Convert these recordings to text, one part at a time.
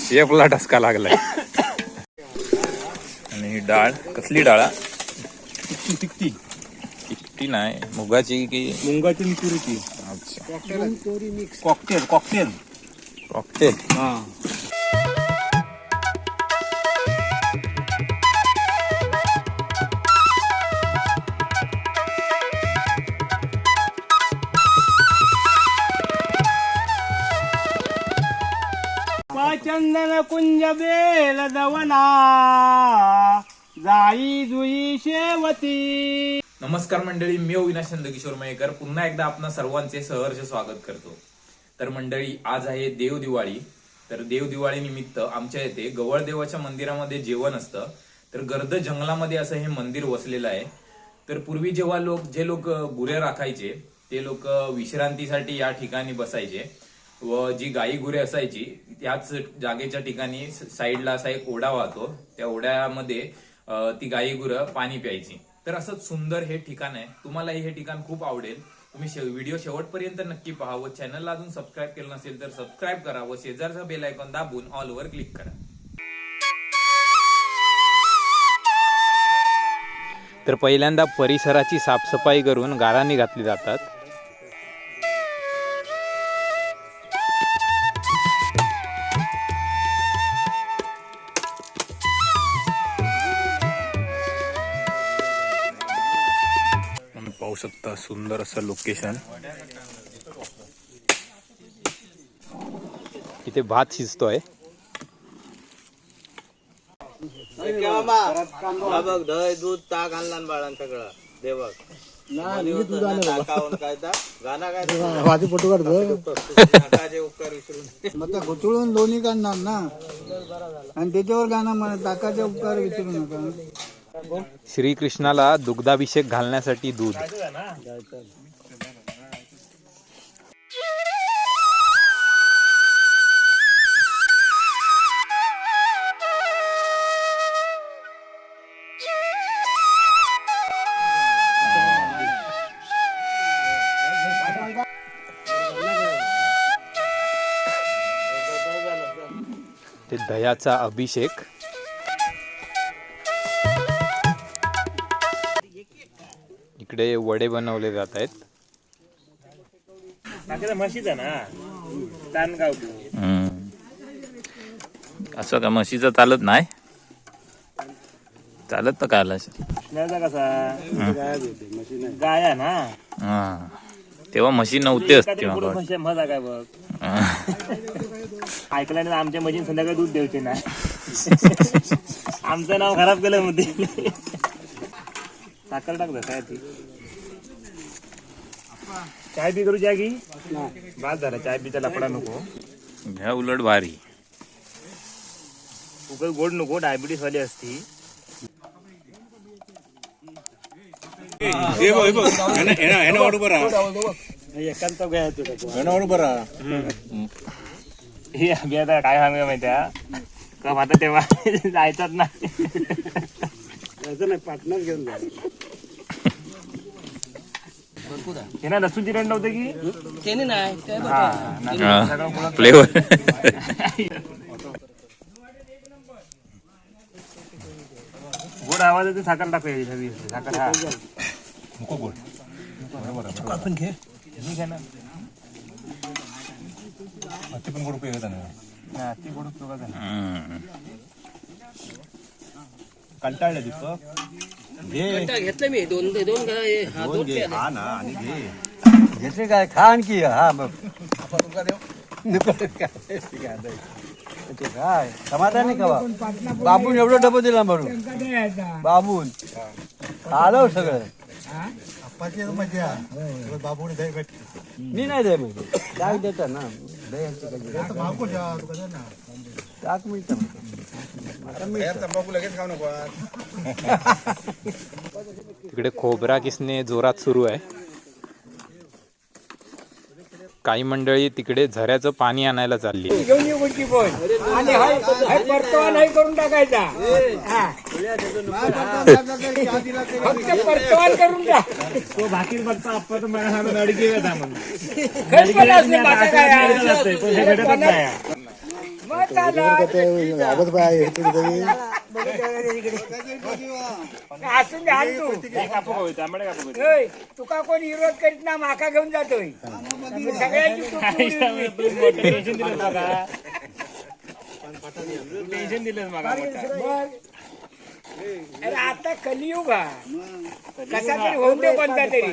शेपला टसका लागलाय. आणि ही डाळ कसली डाळ हा? तिकटी ती नाही मुगाची की? मुंगाची आणि तुरीची अच्छा. Cocktail cocktail. कॉकटेल. हा. चंदन कुंज बेल दवना जाई जुई शेवती नमस्कार मंडळी मी अविनाश नंदकिशोर मयेकर. पुन्हा एकदा आपणा सर्वांचे सहर्ष स्वागत करतो. तर मंडळी आज आहे देव दिवाळी. तर देव दिवाळी निमित्त आमच्या येथे गवळ देवाच्या मंदिरामध्ये जेवण असतं. तर गर्द जंगलामध्ये असं हे मंदिर वसलेलं आहे. तर पूर्वी जेव्हा लोक जे लोक गुरे राखायचे ते लोक विश्रांतीसाठी या ठिकाणी बसायचे. व जी गाई गुरे असायची त्याच जागेच्या ठिकाणी साईडला असा एक ओढा वाहतो. त्या ओढ्यामध्ये ती गाई गुरं पाणी प्यायची. तर असंच सुंदर हे ठिकाण आहे. तुम्हालाही हे ठिकाण खूप आवडेल. तुम्ही शे- व्हिडिओ शेवटपर्यंत नक्की पहा व चॅनलला अजून सबस्क्राईब केलं नसेल तर सबस्क्राईब करा व शेजारचा बेल आयकॉन दाबून ऑल वर क्लिक करा. तर पहिल्यांदा परिसराची साफसफाई करून गारांनी घातली जातात. शकता सुंदर असं लोकेशन इथे भात शिजतोय. हा बघ दही दूध ताक आणला बाळां सगळं. दे बघ. ताकावून काय ता? गाणं काय ते? भाजी पटू काढतो. ताकाचे उपकार विसरून. मग त्या घुटळून दोन्ही काढणार ना? आणि त्याच्यावर गाणं म्हणा ताकाचे उपकार विसरू नका. श्रीकृष्णाला दुग्धाभिषेक घालण्यासाठी दूध. ते दह्याचा अभिषेक इकडे वडे बनवले जात आहेत. असं का म्हशीचं चालत नाही? चालत तर गाया ना? हा. तेव्हा म्हशी नव्हतेच तेव्हा मजा काय बघ. हा. ऐकलं ना आमच्या मशीन संध्याकाळी दूध द्यायचे ना. आमचं नाव खराब केलं मध्ये साखर टाक जा, काय ती? चाय बी करू जागी? बाद झाला चाय बीचा लपडा नको. ह्या उलट भारी उकळ गोड नको डायबिटीस वाली असती एकांत हे आम्ही आता काय सांगूया माहिती का आता तेव्हा जायचाच नाही. नाही पार्टनर घेऊन जा. हे ना लसूण चिरण नव्हतं की त्याने नाही काय हा, ना- सगळं पुढं- फ्लेवर गोड आवाज येते साखर टाकूया हवी साखर हा आपण घे मी घ्या ना हा, ती गोड उपयोग झाला. कंटाळलं दीपक घेतलं मी. दोन दोन हे, हा दोन प्याले. हा ना आणि घे. घेतले काय? खा आणखी. हा मग काय समाधानी का बाबून एवढं डबं दिला म्हणून. बाबून. आलं सगळं. मी नाही दे मग ताक देता ना मिळतं आता मिळतं. तंबाखू लगेच खाऊ नको तिकडे खोबरा किसणे जोरात सुरू आहे. काही मंडळी तिकडे झऱ्याचं पाणी आणायला चालली करून टाकायचा. असून द्या तू. तुका कोण विरोध करीत ना माका घेऊन जातोय. सगळ्यांची टेन्शन दिलं अरे आता कलियुग हा. कसा तरी होऊन दे कोणता तरी.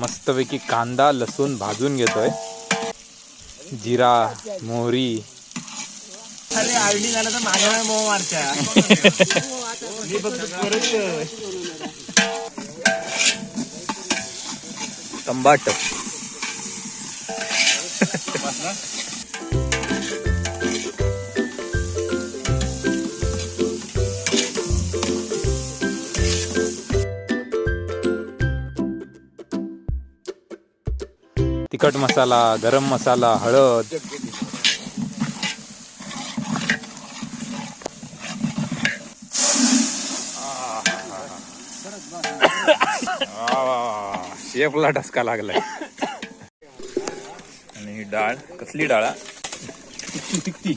मस्तपैकी कांदा लसूण भाजून घेतोय. जिरा मोहरी. अरे आळणी झालं तर माझ्या मोह मारच्या मी फक्त परत तंबाट. तिखट मसाला गरम मसाला हळद. शेफला ठसका लागलाय. आणि ही डाळ कसली डाळ तिकटी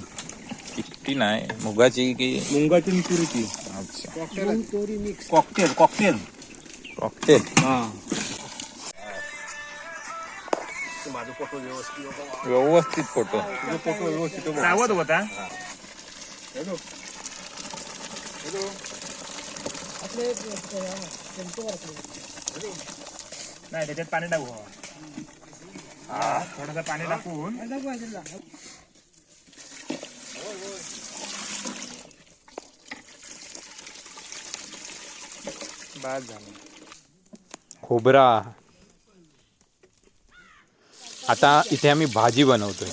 तिकटी नाही मुगाची की? मुंगाची मिसुरीची अच्छा. Cocktail cocktail. कॉकटेल. व्यवस्थित फोटो. सावध होता नाही त्याच्यात पाणी टाकू हवा हा थोडस पाणी टाकून. बाद झालं. खोबरा. आता इथे आम्ही भाजी बनवतोय.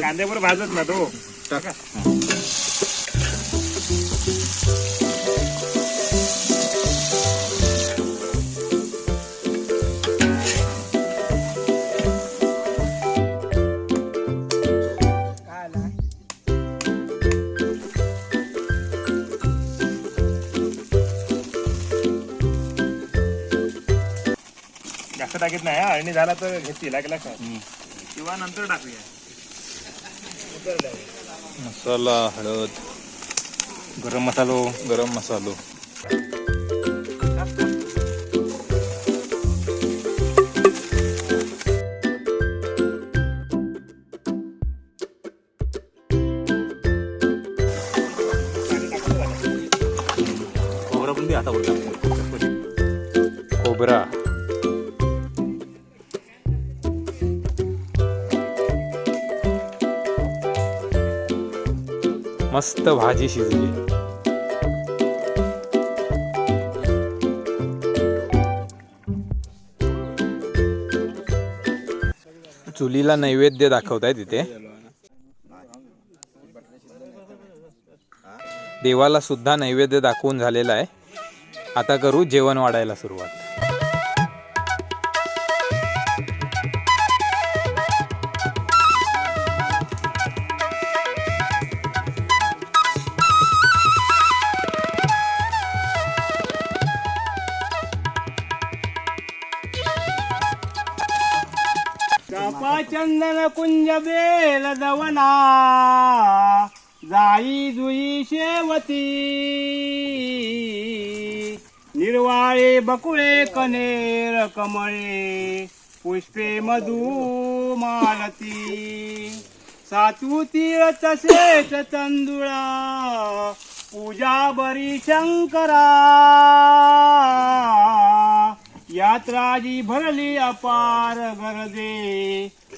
कांद्यावर भाजत ना तो जास्त टाकीत नाही हा. अळणी झाला तर घेतील लागला का किंवा नंतर टाकूया. मसाला हळद गरम मसालो गरम मसालो. मस्त भाजी शिजली. चुलीला नैवेद्य दाखवताय तिथे. देवाला सुद्धा नैवेद्य दाखवून झालेला आहे. आता करू जेवण वाढायला सुरुवात. चंदन कुंज बेल दवना जाई जुई शेवती. निर्वाळे बकुळे कनेर कमळे पुष्पे मधु मालती. सातू तीळ तसेच तंदुळा पूजा बरी शंकरा. यात्रा जी भरली अपार गरजे